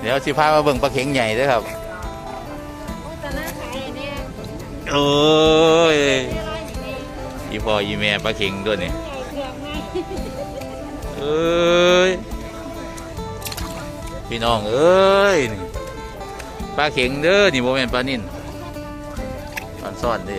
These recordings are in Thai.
เดี๋ยวสิพามาเบิ่งปลาเข็งใหญ่ด้วยครับตอนนั้นขายเนี่ยโอ้ยอีพ่ออีแม่ปลาเข็งด้วยนี่ใหญ่เอ้ยพี่น้องเอ้ยปลาเข็งเด้อนี่โมเมนปลานิ่นตอนซ่อนด้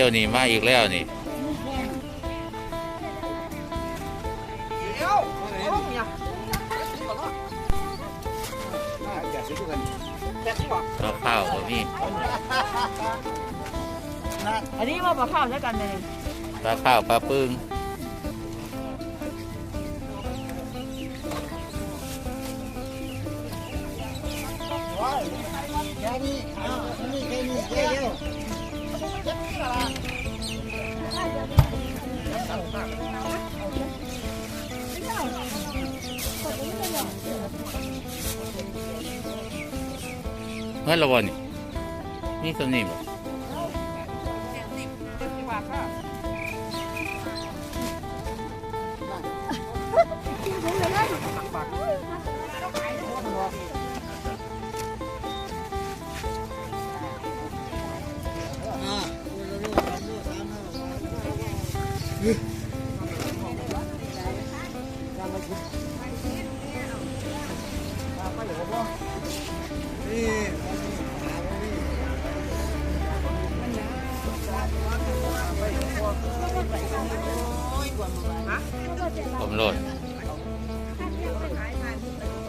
จ้านี่มาอีกแล้วนี่ข้าวข้าวก็มีอันนี้ว่าปลาข้าวใช้กันเลยปลาข้าวปลาปึ้งเฮ้ยระวังนี่นี่ตัวนี้บ่ ผมโหลด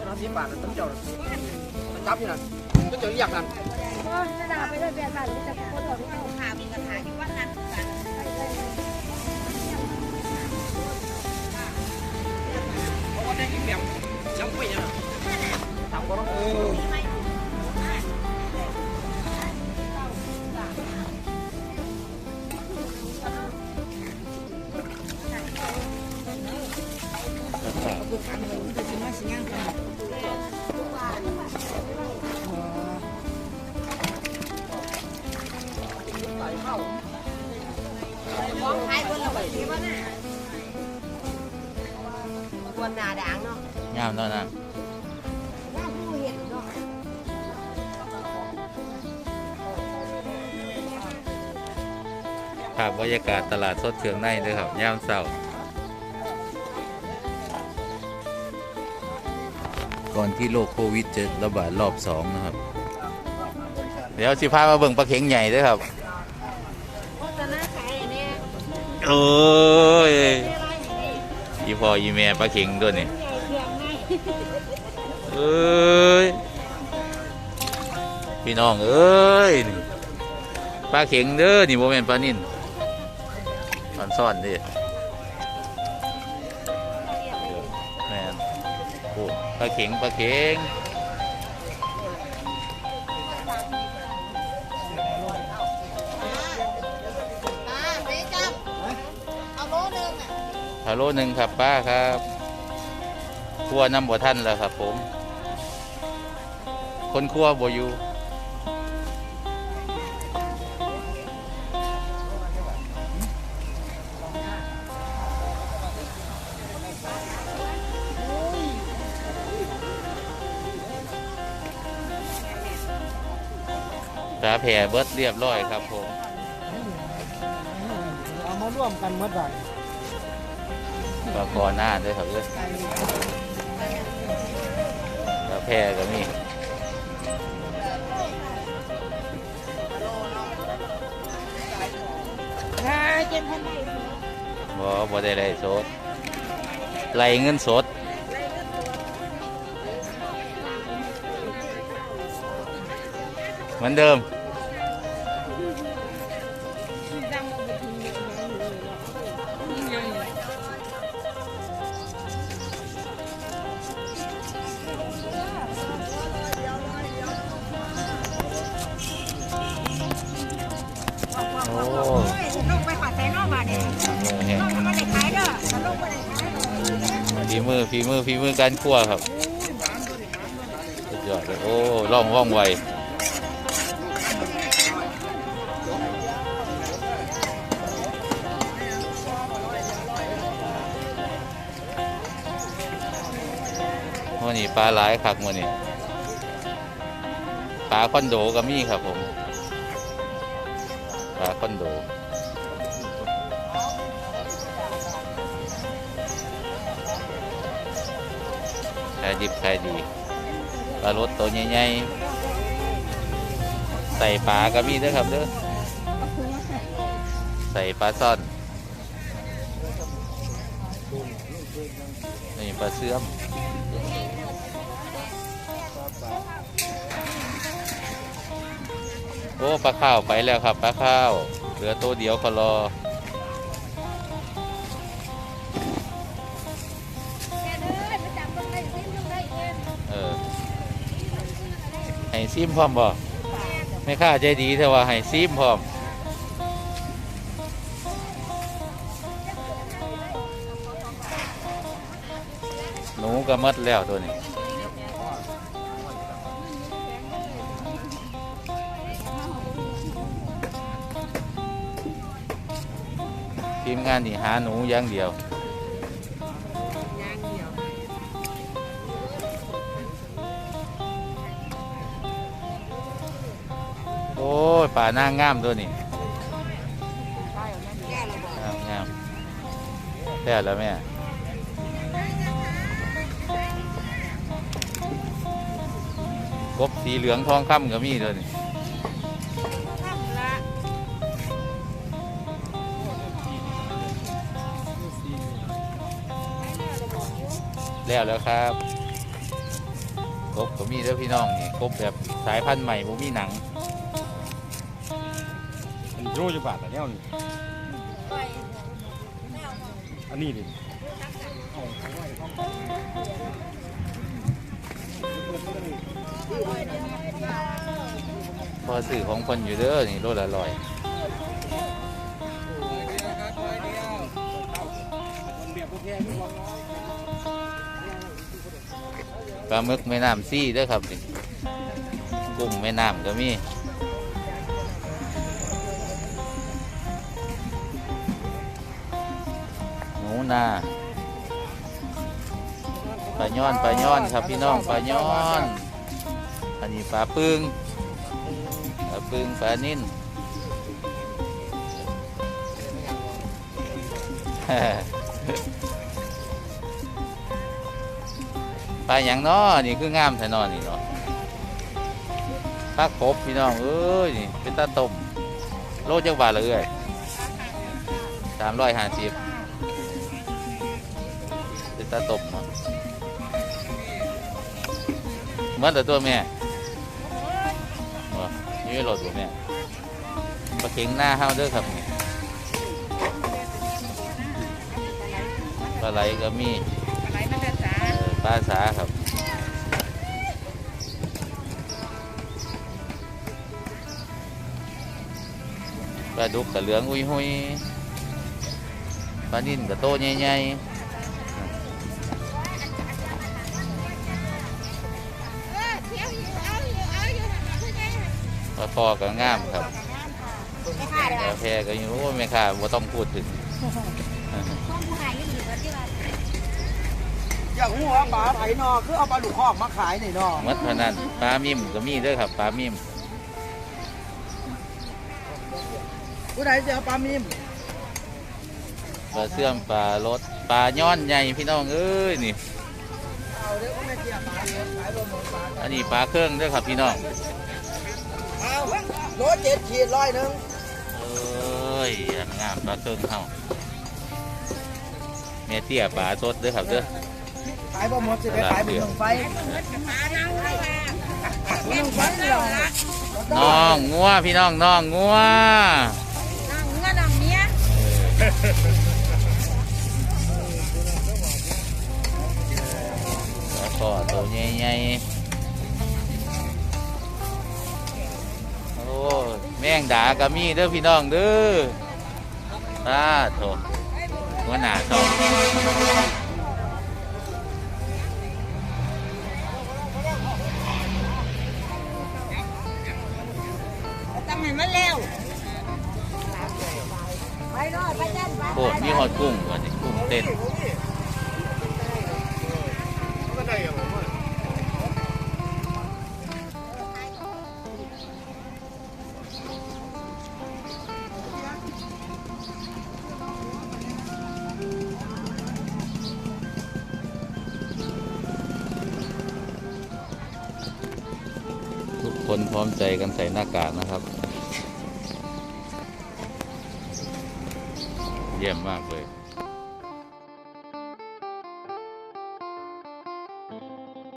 nó xí bạc tấm chậu nó chắp như này nó chậu giặt này ก็จะด่าไปเลยแบบนั้นจะคนหลอกเอาขามี มองขายคนละแบบนี้วะน่ะคนนาด่างเนาะงามเท่านั้นว่าผู้เห็นเนาะภาพบรรยากาศตลาดสดเครื่องในเลยครับยามเช้า อนที่โรคโควิดจะระบาดรอบสองนะครับ เดี๋ยวสิพามาเบิ่งปลาเข็งใหญ่ด้วยครับตอนนั้นขายเนี่ยโอ้ยอีพ่ออีแม่ปลาเข็งด้วยนี่ใหญ่เอ้ยพี่น้องเอ้ยปลาเข็งเด้อนี่โมเมนปลานิ่นตอนซ่อนดิแโอ้ปลาเข็งปลาเข็งอ่าเจ๊จับเอาโลนึงอะฮัลโหลหนึ่งครับป้าครับครัวน้ำบ่ท่านแล้วครับผม คนครัวบ่อยู่ ตาแผ่เบิดเรียบร้อยครับผม เอามาร่วมกันเมื่อไหร่ปลาคอหน้าด้วยครับเอ้ยตาแผ่ก็มีอ่าเจ็ดพันได้บ่บ่ได้ไรสดไล่เงินสด เหมือนเดิม โอ้ไปขอดใส่นอกนี้ดีมือฝีมือฝีมือการคั่วครับสุดยอดเลยโอ้ร่องว่องไว วันนี้ปลาหลายคักวันนี้ปลาคอนโดก็มีครับผมปลาคอนโดขายดิบขายดีปลารสตัวใหญ่ๆใส่ปลาก็มีด้อครับเด้อใส่ปลาซ่อนนี่ปลาเสื่อม อ้ปลาข้าวไปแล้วครับปลาข้าวเหลือตัวเดียวก็รอเด้อไปจับตรงไหอเออให้ซิมพร้อมบ่ไม่ค่าใจดีแต่ว่าให้ซิมพร้อมหนูก็หมดแล้วตัวนี้ ทีมงานนี่หาหนูอย่างเดียว โอ้ยป่าหน้างามตัวนี้งามงามแค่แล้วแม่กบสีเหลืองทองคำก็มีตัวนี้ แล้วแล้วครับกบก็มีเด้อพี่น้องนี่กบแบบสายพันธุ์ใหม่บ่มีหนังมันโรยบาทแต่เนี้ยนี่อันนี้ดิพอสื่อของคนอยู่เด้อนี่รถละลอย ปลาหมึกแม่น้ำซี่ด้อครับนี่กุ้งแม่น้ำก็มีหนูนาปลาย้อนปลาย้อนครับพี่น้องปลาย้อน อันนี้ปลาปึงปลาปึงปลานิ่นป ลาอย่างน้อนี่คืองามแท้นอนนี่เนาะปลาครบพี่น้องเอ้ยนี่เป็นตาต้มโลจักบาทเลยเอ้ยสามร้อยห้าสิบเป็นตาต้มเนาะเหมื่อนแต่ตัวแม่บ่นี่รถผมเนี่ปลาเข็งหน้าเฮาเด้อครับปลาไหลก็มี ปลาสาครับปลาดุกกับเหลืองอุ้ยหุยปลานิ่นกับโตใหญ่เออเที่ยวอยู่เอาอยู่เอาอยู่คือไงๆปลาคอก็งามครับไม่ค่าเลยปลาแพก็อยู่โอ้ไม่ค่ะบ่ต้องพูดถึง ข้องผู้หายยังอยู่กันที่ว่าอยากหัวปลาไผ่นอคือเอาปลาดุกคอกมาขายนี่นอหมัดเท่านั้นปลามิมก็มีเด้อครับปลามิมผู้ใดจะเอาปลามิมปลาเสื่อมปลารสปลาย้อนใหญ่พี่น้องเอ้ยนี่เอาเดี๋ยวก็ไม่เกี่ยวปลาเยอะขายรวมหมดปลาอันนี้ปลาเครื่องเด้วยครับพี่น้องเอาโลเจ็ดขีดร้อยหนึ่งเอ้ยอย่างงามปลาเครื่องเฮาแม่เตี้ยปลาสดเด้อครับเด้อขายบ่หมดสิไปขายบุญหนึ่งไฟหาเน่าเลยว่าบุญหนึ่งไฟนี่หรอน้องงัวพี่น้องน้องงัวน้องงือน้องเมียแล้วก็ตัวใหญ่ๆโอ้แมงดาก็มีเด้อพี่น้องเด้อปลาโถหัวหน้าชอ ต้อมันเร็วไปรอดไปเต้นไปโคตรมีหอดกุ้งหอดกุ้งเต้นทุกคนพร้อมใจกันใส่หน้ากากนะครับ เยี่ยมมากเลย